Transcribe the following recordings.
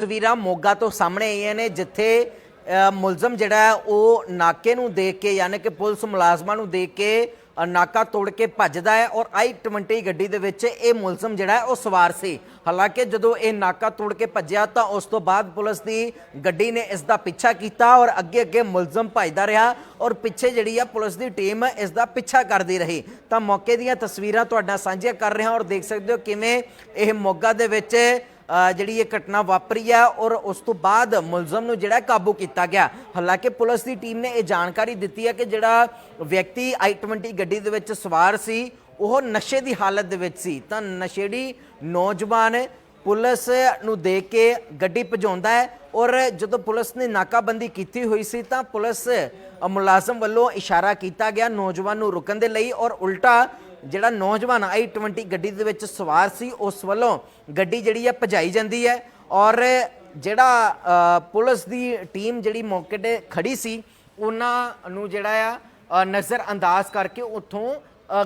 ਤਸਵੀਰਾਂ ਮੋਗਾ ਤੋਂ ਸਾਹਮਣੇ ਆਈਆਂ ਨੇ, ਜਿੱਥੇ ਮੁਲਜ਼ਮ ਜਿਹੜਾ ਉਹ ਨਾਕੇ ਨੂੰ ਦੇਖ ਕੇ, ਯਾਨੀ ਕਿ ਪੁਲਿਸ ਮੁਲਾਜ਼ਮਾਂ ਨੂੰ ਦੇਖ ਕੇ ਨਾਕਾ ਤੋੜ ਕੇ ਭੱਜਦਾ ਹੈ ਔਰ ਆਈ 20 ਗੱਡੀ ਦੇ ਵਿੱਚ ਇਹ ਮੁਲਜ਼ਮ ਜਿਹੜਾ ਉਹ ਸਵਾਰ ਸੀ। ਹਾਲਾਂਕਿ ਜਦੋਂ ਇਹ ਨਾਕਾ ਤੋੜ ਕੇ ਭੱਜਿਆ ਤਾਂ ਉਸ ਤੋਂ ਬਾਅਦ ਪੁਲਿਸ ਦੀ ਗੱਡੀ ਨੇ ਇਸ ਦਾ ਪਿੱਛਾ ਕੀਤਾ ਔਰ ਅੱਗੇ ਅੱਗੇ ਮੁਲਜ਼ਮ ਭੱਜਦਾ ਰਿਹਾ ਔਰ ਪਿੱਛੇ ਜਿਹੜੀ ਆ ਪੁਲਿਸ ਦੀ ਟੀਮ ਇਸ ਦਾ ਪਿੱਛਾ ਕਰਦੀ ਰਹੀ। ਤਾਂ ਮੌਕੇ ਦੀਆਂ ਤਸਵੀਰਾਂ ਤੁਹਾਡਾ ਸਾਂਝੀਆਂ ਕਰ ਰਿਹਾ ਔਰ ਦੇਖ ਸਕਦੇ ਹੋ ਕਿਵੇਂ ਇਹ ਮੋਗਾ ਦੇ ਵਿੱਚ ਜਿਹੜੀ ਇਹ ਘਟਨਾ ਵਾਪਰੀ ਹੈ ਔਰ ਉਸ ਤੋਂ ਬਾਅਦ ਮੁਲਜ਼ਮ ਨੂੰ ਜਿਹੜਾ ਕਾਬੂ ਕੀਤਾ ਗਿਆ। ਹਾਲਾਂਕਿ ਪੁਲਿਸ ਦੀ ਟੀਮ ਨੇ ਇਹ ਜਾਣਕਾਰੀ ਦਿੱਤੀ ਹੈ ਕਿ ਜਿਹੜਾ ਵਿਅਕਤੀ i20 ਗੱਡੀ ਦੇ ਵਿੱਚ ਸਵਾਰ ਸੀ, ਉਹ ਨਸ਼ੇ ਦੀ ਹਾਲਤ ਦੇ ਵਿੱਚ ਸੀ। ਤਾਂ ਨਸ਼ੇੜੀ ਨੌਜਵਾਨ ਪੁਲਿਸ ਨੂੰ ਦੇ ਕੇ ਗੱਡੀ ਭਜਾਉਂਦਾ ਹੈ ਔਰ ਜਦੋਂ ਪੁਲਿਸ ਨੇ ਨਾਕਾਬੰਦੀ ਕੀਤੀ ਹੋਈ ਸੀ, ਤਾਂ ਪੁਲਿਸ ਮੁਲਾਜ਼ਮ ਵੱਲੋਂ ਇਸ਼ਾਰਾ ਕੀਤਾ ਗਿਆ ਨੌਜਵਾਨ ਨੂੰ ਰੁਕਣ ਦੇ ਲਈ ਔਰ ਉਲਟਾ ਜਿਹੜਾ ਨੌਜਵਾਨ i20 ਗੱਡੀ ਦੇ ਵਿੱਚ ਸਵਾਰ ਸੀ, ਉਸ ਵੱਲੋਂ ਗੱਡੀ ਜਿਹੜੀ ਹੈ ਭਜਾਈ ਜਾਂਦੀ ਹੈ ਔਰ ਜਿਹੜਾ ਪੁਲਿਸ ਦੀ ਟੀਮ ਜਿਹੜੀ ਮੌਕੇ ਤੇ ਖੜੀ ਸੀ, ਉਹਨਾਂ ਨੂੰ ਜਿਹੜਾ ਆ ਨਜ਼ਰ ਅੰਦਾਜ਼ ਕਰਕੇ ਉੱਥੋਂ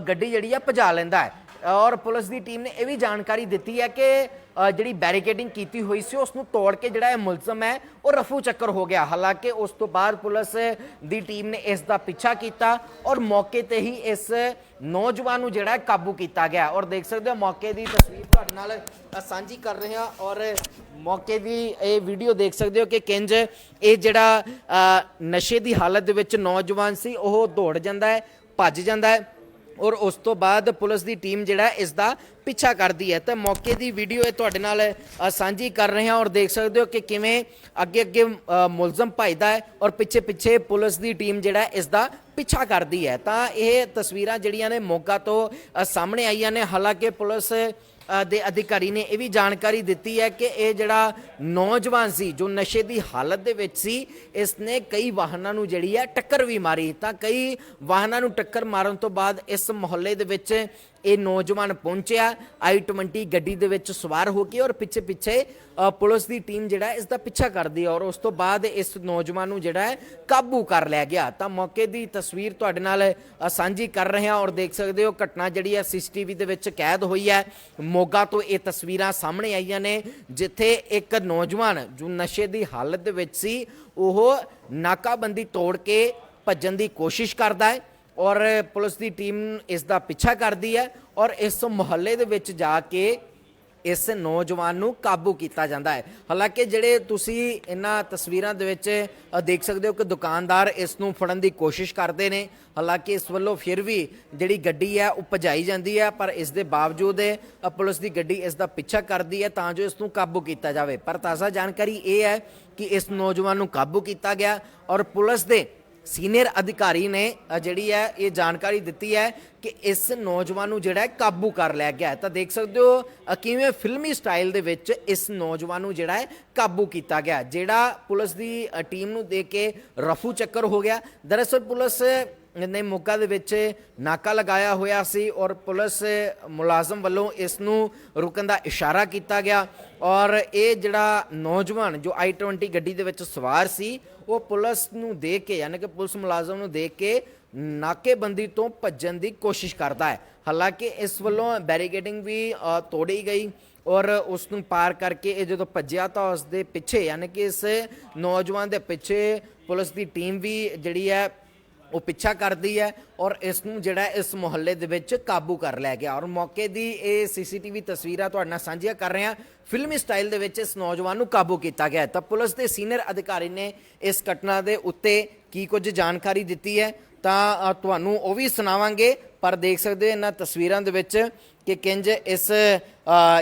ਗੱਡੀ ਜਿਹੜੀ ਆ ਭਜਾ ਲੈਂਦਾ ਹੈ। ਔਰ ਪੁਲਿਸ ਦੀ ਟੀਮ ਨੇ ਇਹ ਵੀ ਜਾਣਕਾਰੀ ਦਿੱਤੀ ਹੈ ਕਿ ਜਿਹੜੀ ਬੈਰੀਕੇਡਿੰਗ ਕੀਤੀ ਹੋਈ ਸੀ ਉਸ ਨੂੰ ਤੋੜ ਕੇ ਜਿਹੜਾ ਇਹ ਮੁਲਜ਼ਮ ਹੈ, ਉਹ ਰਫੂ ਚੱਕਰ ਹੋ ਗਿਆ। ਹਾਲਾਂਕਿ ਉਸ ਤੋਂ ਬਾਅਦ ਪੁਲਿਸ ਦੀ ਟੀਮ ਨੇ ਇਸ ਦਾ ਪਿੱਛਾ ਕੀਤਾ ਔਰ ਮੌਕੇ ਤੇ ਹੀ ਇਸ ਨੌਜਵਾਨ ਨੂੰ ਜਿਹੜਾ ਕਾਬੂ ਕੀਤਾ ਗਿਆ। ਔਰ ਦੇਖ ਸਕਦੇ ਹੋ, ਮੌਕੇ ਦੀ ਤਸਵੀਰ ਤੁਹਾਡੇ ਨਾਲ ਸਾਂਝੀ ਕਰ ਰਹੇ ਹਾਂ ਔਰ ਮੌਕੇ ਦੀ ਇਹ ਵੀਡੀਓ ਦੇਖ ਸਕਦੇ ਹੋ ਕਿ ਕਿੰਜ ਇਹ ਜਿਹੜਾ ਨਸ਼ੇ ਦੀ ਹਾਲਤ ਦੇ ਵਿੱਚ ਨੌਜਵਾਨ ਸੀ, ਉਹ ਦੌੜ ਜਾਂਦਾ ਹੈ, ਭੱਜ ਜਾਂਦਾ ਹੈ। ਔਰ ਉਸ ਤੋਂ ਬਾਅਦ ਪੁਲਿਸ ਦੀ ਟੀਮ ਜਿਹੜਾ ਹੈ ਇਸ ਦਾ ਪਿੱਛਾ ਕਰਦੀ ਹੈ। ਤਾਂ ਮੌਕੇ ਦੀ ਵੀਡੀਓ ਇਹ ਤੁਹਾਡੇ ਨਾਲ ਸਾਂਝੀ ਕਰ ਰਹੇ ਹਾਂ ਔਰ ਦੇਖ ਸਕਦੇ ਹੋ ਕਿ ਕਿਵੇਂ ਅੱਗੇ ਅੱਗੇ ਮੁਲਜ਼ਮ ਭਜਦਾ ਹੈ ਔਰ ਪਿੱਛੇ ਪਿੱਛੇ ਪੁਲਿਸ ਦੀ ਟੀਮ ਜਿਹੜਾ ਹੈ ਇਸ ਦਾ ਪਿੱਛਾ ਕਰਦੀ ਹੈ। ਤਾਂ ਇਹ ਤਸਵੀਰਾਂ ਜਿਹੜੀਆਂ ਨੇ ਮੋਗਾ ਤੋਂ ਸਾਹਮਣੇ ਆਈਆਂ ਨੇ। ਹਾਲਾਂਕਿ ਪੁਲਿਸ ਦੇ ਅਧਿਕਾਰੀ ਨੇ ਇਹ ਵੀ ਜਾਣਕਾਰੀ ਦਿੱਤੀ ਹੈ ਕਿ ਇਹ ਜਿਹੜਾ ਨੌਜਵਾਨ ਸੀ, ਜੋ ਨਸ਼ੇ ਦੀ ਹਾਲਤ ਦੇ ਵਿੱਚ ਸੀ, ਇਸ ਨੇ ਕਈ ਵਾਹਨਾਂ ਨੂੰ ਜਿਹੜੀ ਹੈ ਟੱਕਰ ਵੀ ਮਾਰੀ। ਤਾਂ ਕਈ ਵਾਹਨਾਂ ਨੂੰ ਟੱਕਰ ਮਾਰਨ ਤੋਂ ਬਾਅਦ ਇਸ ਮੁਹੱਲੇ ਦੇ ਵਿੱਚ ਇਹ ਨੌਜਵਾਨ ਪਹੁੰਚਿਆ i20 ਗੱਡੀ ਦੇ ਵਿੱਚ ਸਵਾਰ ਹੋ ਕੇ ਔਰ ਪਿੱਛੇ ਪਿੱਛੇ ਪੁਲਿਸ ਦੀ ਟੀਮ ਜਿਹੜਾ ਹੈ ਇਸ ਦਾ ਪਿੱਛਾ ਕਰਦੀ ਹੈ ਔਰ ਉਸ ਤੋਂ ਬਾਅਦ ਇਸ ਨੌਜਵਾਨ ਨੂੰ ਜਿਹੜਾ ਹੈ ਕਾਬੂ ਕਰ ਲਿਆ ਗਿਆ। ਤਾਂ ਮੌਕੇ ਦੀ ਤਸਵੀਰ ਤੁਹਾਡੇ ਨਾਲ ਸਾਂਝੀ ਕਰ ਰਹੇ ਹਾਂ ਔਰ ਦੇਖ ਸਕਦੇ ਹੋ ਘਟਨਾ ਜਿਹੜੀ ਹੈ ਸੀਸੀਟੀਵੀ ਦੇ ਵਿੱਚ ਕੈਦ ਹੋਈ ਹੈ। ਮੋਗਾ ਤੋਂ ਇਹ ਤਸਵੀਰਾਂ ਸਾਹਮਣੇ ਆਈਆਂ ਨੇ, ਜਿੱਥੇ ਇੱਕ ਨੌਜਵਾਨ ਜੋ ਨਸ਼ੇ ਦੀ ਹਾਲਤ ਦੇ ਵਿੱਚ ਸੀ, ਉਹ ਨਾਕਾਬੰਦੀ ਤੋੜ ਕੇ ਭੱਜਣ ਦੀ ਕੋਸ਼ਿਸ਼ ਕਰਦਾ ਹੈ। ਔਰ ਪੁਲਿਸ ਦੀ ਟੀਮ ਇਸ ਦਾ ਪਿੱਛਾ ਕਰਦੀ ਹੈ ਔਰ ਇਸ ਮੁਹੱਲੇ ਦੇ ਵਿੱਚ ਜਾ ਕੇ ਇਸ ਨੌਜਵਾਨ ਨੂੰ ਕਾਬੂ ਕੀਤਾ ਜਾਂਦਾ ਹੈ। ਹਾਲਾਂਕਿ ਜਿਹੜੇ ਤੁਸੀਂ ਇਹਨਾਂ ਤਸਵੀਰਾਂ ਦੇ ਵਿੱਚ ਦੇਖ ਸਕਦੇ ਹੋ ਕਿ ਦੁਕਾਨਦਾਰ ਇਸ ਨੂੰ ਫੜਨ ਦੀ ਕੋਸ਼ਿਸ਼ ਕਰਦੇ ਨੇ। ਹਾਲਾਂਕਿ ਇਸ ਵੱਲੋਂ ਫਿਰ ਵੀ ਜਿਹੜੀ ਗੱਡੀ ਹੈ ਉਹ ਭਜਾਈ ਜਾਂਦੀ ਹੈ, ਪਰ ਇਸ ਦੇ ਬਾਵਜੂਦ ਪੁਲਿਸ ਦੀ ਗੱਡੀ ਇਸ ਦਾ ਪਿੱਛਾ ਕਰਦੀ ਹੈ ਤਾਂ ਜੋ ਇਸ ਨੂੰ ਕਾਬੂ ਕੀਤਾ ਜਾਵੇ। ਪਰ ਤਾਜ਼ਾ ਜਾਣਕਾਰੀ ਇਹ ਹੈ ਕਿ ਇਸ ਨੌਜਵਾਨ ਨੂੰ ਕਾਬੂ ਕੀਤਾ ਗਿਆ ਔਰ ਪੁਲਿਸ ਦੇ ਸੀਨੀਅਰ ਅਧਿਕਾਰੀ ਨੇ ਜਿਹੜੀ ਹੈ, ਇਹ ਜਾਣਕਾਰੀ ਦਿੱਤੀ ਹੈ ਕਿ ਇਸ ਨੌਜਵਾਨ ਨੂੰ ਜਿਹੜਾ ਹੈ ਕਾਬੂ ਕਰ ਲਿਆ ਗਿਆ ਤਾਂ ਦੇਖ ਸਕਦੇ ਹੋ ਕਿਵੇਂ ਫਿਲਮੀ ਸਟਾਈਲ ਦੇ ਵਿੱਚ ਇਸ ਨੌਜਵਾਨ ਨੂੰ ਜਿਹੜਾ ਹੈ ਕਾਬੂ ਕੀਤਾ ਗਿਆ ਜਿਹੜਾ ਪੁਲਿਸ ਦੀ ਟੀਮ ਨੂੰ ਦੇਖ ਕੇ ਰਫੂ ਚੱਕਰ ਹੋ ਗਿਆ। ਦਰਅਸਲ ਪੁਲਿਸ ਨੇ ਮੋਗਾ ਦੇ ਵਿੱਚ ਨਾਕਾ ਲਗਾਇਆ ਹੋਇਆ ਸੀ ਔਰ ਪੁਲਿਸ ਮੁਲਾਜ਼ਮ ਵੱਲੋਂ ਇਸ ਨੂੰ ਰੁਕਣ ਦਾ ਇਸ਼ਾਰਾ ਕੀਤਾ ਗਿਆ। ਔਰ ਇਹ ਜਿਹੜਾ ਨੌਜਵਾਨ ਜੋ i20 ਗੱਡੀ ਦੇ ਵਿੱਚ ਸਵਾਰ ਸੀ, ਉਹ ਪੁਲਿਸ ਨੂੰ ਦੇਖ ਕੇ, ਯਾਨੀ ਕਿ ਪੁਲਿਸ ਮੁਲਾਜ਼ਮ ਨੂੰ ਦੇਖ ਕੇ ਨਾਕੇਬੰਦੀ ਤੋਂ ਭੱਜਣ ਦੀ ਕੋਸ਼ਿਸ਼ ਕਰਦਾ ਹੈ। ਹਾਲਾਂਕਿ ਇਸ ਵੱਲੋਂ ਬੈਰੀਕੇਡਿੰਗ ਵੀ ਤੋੜੀ ਗਈ ਔਰ ਉਸ ਨੂੰ ਪਾਰ ਕਰਕੇ ਇਹ ਜਦੋਂ ਭੱਜਿਆ ਤਾਂ ਉਸ ਦੇ ਪਿੱਛੇ, ਯਾਨੀ ਕਿ ਇਸ ਨੌਜਵਾਨ ਦੇ ਪਿੱਛੇ ਪੁਲਿਸ ਦੀ ਟੀਮ ਵੀ ਜਿਹੜੀ ਹੈ ਉਹ ਪਿੱਛਾ ਕਰਦੀ ਹੈ ਔਰ ਇਸ ਨੂੰ ਜਿਹੜਾ ਇਸ ਮੁਹੱਲੇ ਦੇ ਵਿੱਚ ਕਾਬੂ ਕਰ ਲਿਆ ਗਿਆ। ਔਰ ਮੌਕੇ ਦੀ ਇਹ ਸੀਸੀਟੀਵੀ ਤਸਵੀਰਾਂ ਤੁਹਾਡੇ ਨਾਲ ਸਾਂਝੀਆਂ ਕਰ ਰਹੇ ਹਾਂ। ਫਿਲਮੀ ਸਟਾਈਲ ਦੇ ਵਿੱਚ ਇਸ ਨੌਜਵਾਨ ਨੂੰ ਕਾਬੂ ਕੀਤਾ ਗਿਆ ਤਾਂ ਪੁਲਿਸ ਦੇ ਸੀਨੀਅਰ ਅਧਿਕਾਰੀ ਨੇ ਇਸ ਘਟਨਾ ਦੇ ਉੱਤੇ ਕੀ ਕੁਝ ਜਾਣਕਾਰੀ ਦਿੱਤੀ ਹੈ? ਤਾਂ ਤੁਹਾਨੂੰ ਉਹ ਵੀ ਸੁਣਾਵਾਂਗੇ। ਪਰ ਦੇਖ ਸਕਦੇ ਹੋ ਇਹਨਾਂ ਤਸਵੀਰਾਂ ਦੇ ਵਿੱਚ ਕਿ ਕਿੰਜ ਇਸ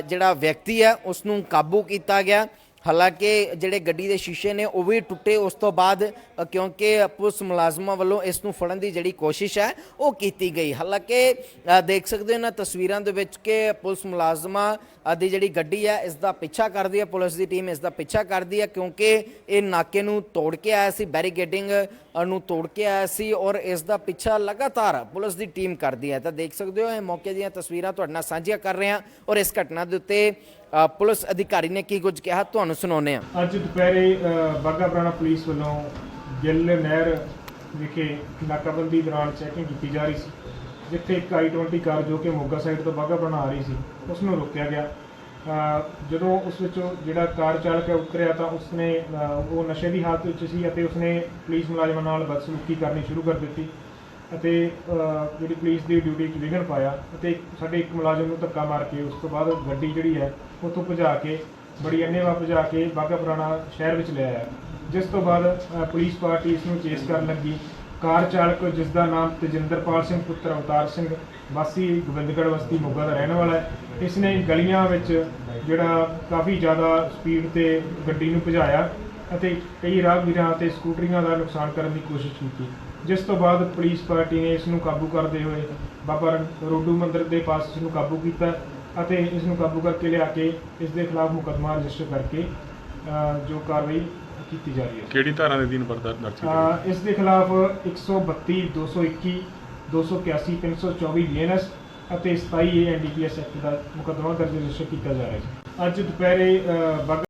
ਜਿਹੜਾ ਵਿਅਕਤੀ ਹੈ ਉਸ ਨੂੰ ਕਾਬੂ ਕੀਤਾ ਗਿਆ। ਹਾਲਾਂਕਿ ਜਿਹੜੇ ਗੱਡੀ ਦੇ ਸ਼ੀਸ਼ੇ ਨੇ ਉਹ ਵੀ ਟੁੱਟੇ ਉਸ ਤੋਂ ਬਾਅਦ ਕਿਉਂਕਿ ਪੁਲਿਸ ਮੁਲਾਜ਼ਮਾਂ ਵੱਲੋਂ ਇਸ ਨੂੰ ਫੜਨ ਦੀ ਜਿਹੜੀ ਕੋਸ਼ਿਸ਼ ਹੈ, ਉਹ ਕੀਤੀ ਗਈ। ਹਾਲਾਂਕਿ ਦੇਖ ਸਕਦੇ ਹੋ ਇਹਨਾਂ ਤਸਵੀਰਾਂ ਦੇ ਵਿੱਚ ਕਿ ਪੁਲਿਸ ਮੁਲਾਜ਼ਮਾਂ ਦੀ ਜਿਹੜੀ ਗੱਡੀ ਹੈ, ਇਸ ਦਾ ਪਿੱਛਾ ਕਰਦੀ ਹੈ, ਪੁਲਿਸ ਦੀ ਟੀਮ ਇਸ ਦਾ ਪਿੱਛਾ ਕਰਦੀ ਹੈ, ਕਿਉਂਕਿ ਇਹ ਨਾਕੇ ਨੂੰ ਤੋੜ ਕੇ ਆਇਆ ਸੀ, ਬੈਰੀਕੇਡਿੰਗ ਨੂੰ ਤੋੜ ਕੇ ਆਇਆ ਸੀ ਔਰ ਇਸ ਦਾ ਪਿੱਛਾ ਲਗਾਤਾਰ ਪੁਲਿਸ ਦੀ ਟੀਮ ਕਰਦੀ ਹੈ। ਤਾਂ ਦੇਖ ਸਕਦੇ ਹੋ, ਇਹ ਮੌਕੇ ਦੀਆਂ ਤਸਵੀਰਾਂ ਤੁਹਾਡੇ ਨਾਲ ਸਾਂਝੀਆਂ ਕਰ ਰਹੇ ਹਾਂ ਔਰ ਇਸ ਘਟਨਾ ਦੇ ਉੱਤੇ ਪੁਲਿਸ ਅਧਿਕਾਰੀ ਨੇ ਕੀ ਕੁਝ ਕਿਹਾ? ਤੁਹਾਨੂੰ ਸੁਣਾਉਂਦੇ ਹਾਂ। ਅੱਜ ਦੁਪਹਿਰੇ ਅ, ਪੁਰਾਣਾ ਪੁਲਿਸ ਵੱਲੋਂ ਗਿੱਲ ਨਹਿਰ ਵਿਖੇ ਨਾਕਾਬੰਦੀ ਦੌਰਾਨ ਚੈਕਿੰਗ ਕੀਤੀ ਜਾ ਰਹੀ ਸੀ ਜਿੱਥੇ ਇੱਕ i20 ਕਾਰ ਜੋ ਕਿ ਮੋਗਾ ਸਾਈਡ ਤੋਂ ਬਾਘਾ ਪੁਰਾਣਾ ਆ ਰਹੀ ਸੀ ਉਸ ਨੂੰ ਰੋਕਿਆ ਗਿਆ। ਜਦੋਂ ਉਸ ਵਿੱਚੋਂ ਜਿਹੜਾ ਕਾਰ ਚਾਲਕ ਹੈ ਉਤਰਿਆ ਤਾਂ ਉਸਨੇ ਉਹ ਨਸ਼ੇ ਦੀ ਹਾਲਤ ਵਿੱਚ ਸੀ ਅਤੇ ਉਸਨੇ ਪੁਲਿਸ ਮੁਲਾਜ਼ਮਾਂ ਨਾਲ ਬਦਸਲੂਕੀ ਕਰਨੀ ਸ਼ੁਰੂ ਕਰ ਦਿੱਤੀ। ਅਤੇ ਜਿਹੜੀ ਪੁਲਿਸ ਦੀ ਡਿਊਟੀ 'ਚ ਵਿਘਨ ਪਾਇਆ ਅਤੇ ਸਾਡੇ ਇੱਕ ਮੁਲਾਜ਼ਮ ਨੂੰ ਧੱਕਾ ਮਾਰ ਕੇ ਉਸ ਤੋਂ ਬਾਅਦ ਗੱਡੀ ਜਿਹੜੀ ਹੈ ਉੱਥੋਂ ਭਜਾ ਕੇ, ਬੜੀ ਅੰਨੇਵਾਹ ਭਜਾ ਕੇ ਬਾਘਾ ਪੁਰਾਣਾ ਸ਼ਹਿਰ ਵਿੱਚ ਲੈ ਆਇਆ। ਜਿਸ ਤੋਂ ਬਾਅਦ ਪੁਲਿਸ ਪਾਰਟੀ ਇਸ ਨੂੰ ਚੇਸ ਕਰਨ ਲੱਗੀ। ਕਾਰ ਚਾਲਕ, ਜਿਸ ਦਾ ਨਾਮ ਤਜਿੰਦਰਪਾਲ ਸਿੰਘ, ਪੁੱਤਰ ਅਵਤਾਰ ਸਿੰਘ, ਵਾਸੀ ਗੋਬਿੰਦਗੜ੍ਹ ਬਸਤੀ ਮੋਗਾ ਦਾ ਰਹਿਣ ਵਾਲਾ ਹੈ। ਇਸ ਨੇ ਗਲੀਆਂ ਵਿੱਚ ਜਿਹੜਾ ਕਾਫੀ ਜ਼ਿਆਦਾ ਸਪੀਡ ਤੇ ਗੱਡੀ ਨੂੰ ਭਜਾਇਆ ਅਤੇ ਕਈ ਰਾਹਗੀਰਾਂ ਅਤੇ ਸਕੂਟਰੀਆਂ ਦਾ ਨੁਕਸਾਨ ਕਰਨ ਦੀ ਕੋਸ਼ਿਸ਼ ਕੀਤੀ। ਜਿਸ ਤੋਂ ਬਾਅਦ ਪੁਲਿਸ ਪਾਰਟੀ ਨੇ ਇਸ ਨੂੰ ਕਾਬੂ ਕਰਦੇ ਹੋਏ ਬਾਬਾ ਰੋਡੂ ਮੰਦਿਰ ਦੇ ਪਾਸ ਇਸ ਨੂੰ ਕਾਬੂ ਕੀਤਾ ਅਤੇ ਇਸ ਨੂੰ ਕਾਬੂ ਕਰਕੇ ਲਿਆ ਕੇ ਇਸ ਦੇ ਖਿਲਾਫ ਮੁਕੱਦਮਾ ਰਜਿਸਟਰ ਕਰਕੇ ਜੋ ਕਾਰਵਾਈ ਕੀਤੀ ਜਾ ਰਹੀ ਹੈ। ਕਿਹੜੀ ਧਾਰਾ ਦੇ ਅਧੀਨ ਪਰਦਾ ਦਰਜ ਕੀਤਾ ਇਸ ਦੇ ਖਿਲਾਫ 132 221 281 324 ਬੀਐਨਐਸ ਅਤੇ 27 ਏ ਐਨਡੀਪੀਐਸ ਐਕਟ ਦਾ ਮੁਕੱਦਮਾ ਦਰਜ ਰਜਿਸਟਰ ਕੀਤਾ ਜਾ ਰਿਹਾ ਹੈ। ਅੱਜ ਦੁਪਹਿਰੇ